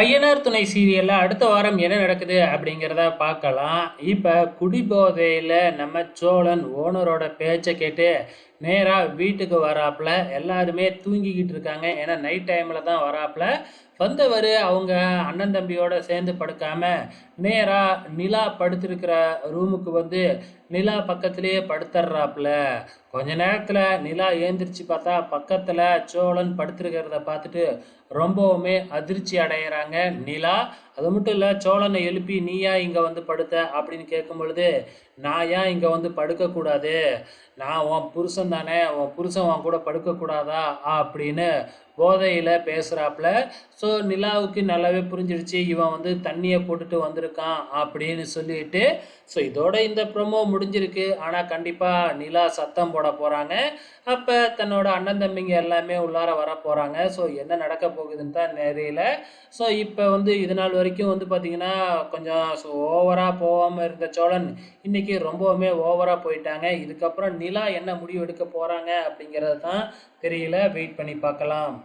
ஐயனார் துணை சீரியலில் அடுத்த வாரம் என்ன நடக்குது அப்படிங்கிறத பார்க்கலாம். இப்போ குடிபோதையில் நம்ம சோழன் ஓனரோட பேச்சை கேட்டு நேராக வீட்டுக்கு வராப்பில் எல்லாருமே தூங்கிக்கிட்டு இருக்காங்க. ஏன்னா நைட் டைமில் தான் வராப்பில் வந்தவர் அவங்க அண்ணன் தம்பியோட சேர்ந்து படுக்காமல் நேராக நிலா படுத்திருக்கிற ரூமுக்கு வந்து நிலா பக்கத்துலேயே படுத்துடுறாப்புல கொஞ்ச நேரத்தில் நிலா ஏந்திரிச்சு பார்த்தா பக்கத்தில் சோழன் படுத்திருக்கிறத பார்த்துட்டு ரொம்பவுமே அதிர்ச்சி அடைகிறாங்க நிலா. அது மட்டும் இல்லை சோழனை எழுப்பி நீயா இங்கே வந்து படுத்த அப்படின்னு கேட்கும் பொழுது நான் ஏன் இங்கே வந்து படுக்கக்கூடாது நான் உன் புருஷன் தானே உன் புருஷன் உன் கூட படுக்கக்கூடாதா அப்படின்னு போதையில் பேசுகிறாப்புல ஸோ நிலாவுக்கு நல்லாவே புரிஞ்சிடுச்சு. இவன் வந்து தண்ணியை போட்டுட்டு வந்திருக்கான் அப்படின்னு சொல்லிட்டு. ஸோ இதோட இந்த ப்ரொமோ முடிஞ்சிருக்கு. ஆனால் கண்டிப்பாக நிலா சத்தம் போட போகிறாங்க அப்போ தன்னோட அண்ணன் தம்பிங்க எல்லாமே உள்ளார வர போகிறாங்க ஸோ என்ன நடக்க போகுதுன்னு தான் தெரியல. ஸோ இப்போ வந்து இது நாள் வரைக்கும் வந்து பார்த்திங்கன்னா கொஞ்சம் ஸோ ஓவராக போகாமல் இருந்த சோழன் இன்றைக்கி ரொம்பவுமே ஓவராக போயிட்டாங்க. இதுக்கப்புறம் நிலா என்ன முடிவு எடுக்க போகிறாங்க அப்படிங்கிறது தான் தெரியல. வெயிட் பண்ணி பார்க்கலாம்.